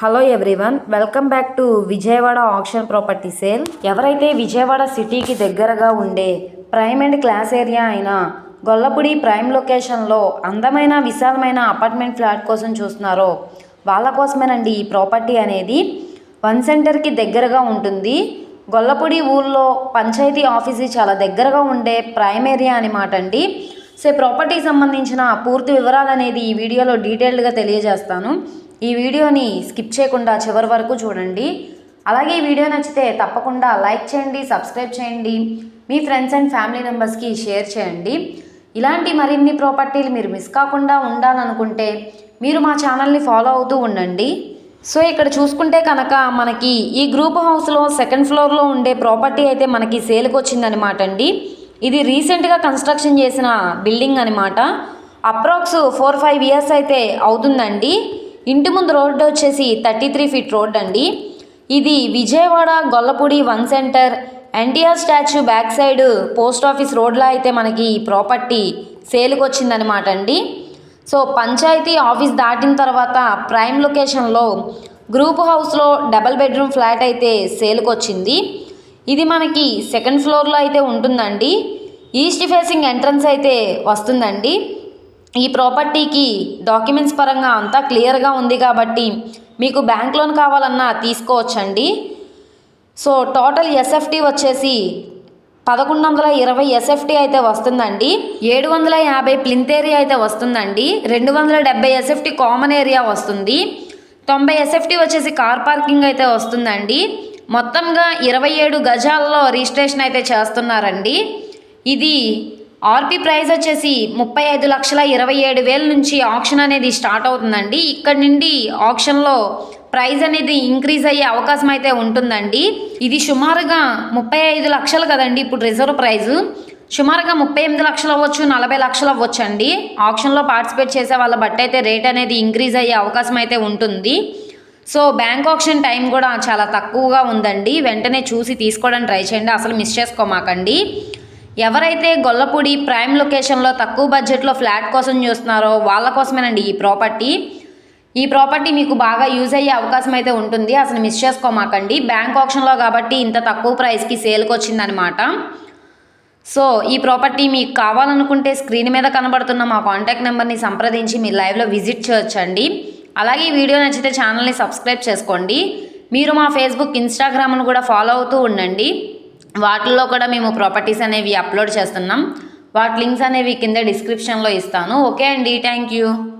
Hello everyone welcome back to Vijayawada auction property sale ఎవరైతే విజయవాడ సిటీకి దగ్గరగా ఉండే ప్రైమ్ అండ్ క్లాస్ ఏరియా అయిన గొల్లపూడి ప్రైమ్ లొకేషన్లో అందమైన విశాలమైన అపార్ట్మెంట్ ఫ్లాట్ కోసం చూస్తున్నారో వాళ్ళ కోసమేనండి ఈ ప్రాపర్టీ అనేది. వన్ సెంటర్కి దగ్గరగా ఉంటుంది. గొల్లపూడి ఊళ్ళో పంచాయతీ ఆఫీసు చాలా దగ్గరగా ఉండే ప్రైమ్ ఏరియా అనమాట అండి. సో ప్రాపర్టీకి సంబంధించిన పూర్తి వివరాలు అనేది ఈ వీడియోలో డీటెయిల్డ్గా తెలియజేస్తాను. ఈ వీడియోని స్కిప్ చేయకుండా చివరి వరకు చూడండి. అలాగే ఈ వీడియో నచ్చితే తప్పకుండా లైక్ చేయండి సబ్స్క్రైబ్ చేయండి మీ ఫ్రెండ్స్ అండ్ ఫ్యామిలీ మెంబర్స్కి షేర్ చేయండి. ఇలాంటి మరిన్ని ప్రాపర్టీలు మీరు మిస్ కాకుండా ఉండాలనుకుంటే మీరు మా ఛానల్ని ఫాలో అవుతూ ఉండండి. సో ఇక్కడ చూసుకుంటే కనుక మనకి ఈ గ్రూప్ హౌస్లో సెకండ్ ఫ్లోర్లో ఉండే ప్రాపర్టీ అయితే మనకి సేల్కి వచ్చిందనమాట అండి. ఇది రీసెంట్గా కన్స్ట్రక్షన్ చేసిన బిల్డింగ్ అనమాట అప్రాక్స్ ఫోర్ ఫైవ్ ఇయర్స్ అయితే అవుతుందండి. ఇంటి ముందు రోడ్డు వచ్చేసి థర్టీ త్రీ ఫీట్ రోడ్ అండి. ఇది Vijayawada Gollapudi one centre. NTR statue back side post office రోడ్లో అయితే మనకి ఈ ప్రాపర్టీ సేల్కి వచ్చిందనమాట అండి. సో పంచాయతీ ఆఫీస్ దాటిన తర్వాత ప్రైమ్ లొకేషన్లో గ్రూప్ హౌస్లో డబల్ బెడ్రూమ్ ఫ్లాట్ అయితే సేల్కి వచ్చింది. ఇది మనకి సెకండ్ ఫ్లోర్లో అయితే ఉంటుందండి. ఈస్ట్ ఫేసింగ్ ఎంట్రన్స్ అయితే వస్తుందండి. ఈ ప్రాపర్టీకి డాక్యుమెంట్స్ పరంగా అంతా క్లియర్గా ఉంది కాబట్టి మీకు బ్యాంక్ లోన్ కావాలన్నా తీసుకోవచ్చండి. సో టోటల్ ఎస్ఎఫ్టీ వచ్చేసి పదకొండు వందల ఇరవై ఎస్ఎఫ్టీ అయితే వస్తుందండి. ఏడు వందల యాభై ప్లింత్ ఏరియా అయితే వస్తుందండి. రెండు వందల డెబ్బై ఎస్ఎఫ్టీ కామన్ ఏరియా వస్తుంది. తొంభై ఎస్ఎఫ్టీ వచ్చేసి కార్ పార్కింగ్ అయితే వస్తుందండి. మొత్తంగా ఇరవై ఏడు గజాల్లో రిజిస్ట్రేషన్ అయితే చేస్తున్నారండి. ఇది ఆర్పి ప్రైస్ వచ్చేసి ముప్పై ఐదు లక్షల ఇరవై ఏడు వేల నుంచి ఆప్షన్ అనేది స్టార్ట్ అవుతుందండి. ఇక్కడ నుండి ఆప్షన్లో ప్రైజ్ అనేది ఇంక్రీజ్ అయ్యే అవకాశం అయితే ఉంటుందండి. ఇది సుమారుగా ముప్పై ఐదు లక్షలు కదండి ఇప్పుడు రిజర్వ్ ప్రైజ్. సుమారుగా ముప్పై ఎనిమిది లక్షలు అవ్వచ్చు నలభై లక్షలు అవ్వచ్చు అండి ఆప్షన్లో పార్టిసిపేట్ చేసే వాళ్ళ బట్టి అయితే రేట్ అనేది ఇంక్రీజ్ అయ్యే అవకాశం అయితే ఉంటుంది. సో బ్యాంక్ ఆప్షన్ టైం కూడా చాలా తక్కువగా ఉందండి. వెంటనే చూసి తీసుకోవడానికి ట్రై చేయండి. అసలు మిస్ చేసుకోమాకండి. ఎవరైతే గొల్లపూడి ప్రైమ్ లొకేషన్లో తక్కువ బడ్జెట్లో ఫ్లాట్ కోసం చూస్తున్నారో వాళ్ళ కోసమేనండి ఈ ప్రాపర్టీ. ఈ ప్రాపర్టీ మీకు బాగా యూజ్ అయ్యే అవకాశం అయితే ఉంటుంది. అసలు మిస్ చేసుకోమాకండి. బ్యాంక్ ఆప్షన్లో కాబట్టి ఇంత తక్కువ ప్రైస్కి సేల్కి వచ్చిందనమాట సో ఈ ప్రాపర్టీ మీకు కావాలనుకుంటే స్క్రీన్ మీద కనబడుతున్న మా కాంటాక్ట్ నెంబర్ని సంప్రదించి మీరు లైవ్లో విజిట్ చేయొచ్చండి అలాగే ఈ వీడియో నచ్చితే ఛానల్ని సబ్స్క్రైబ్ చేసుకోండి. మీరు మా ఫేస్బుక్ ఇన్స్టాగ్రామ్ను కూడా ఫాలో అవుతూ ఉండండి. వాటిల్లో కూడా మేము ప్రాపర్టీస్ అనేవి అప్లోడ్ చేస్తున్నాం. వాటి లింక్స్ అనేవి కింద డిస్క్రిప్షన్లో ఇస్తాను. ఓకే అండి. Thank you.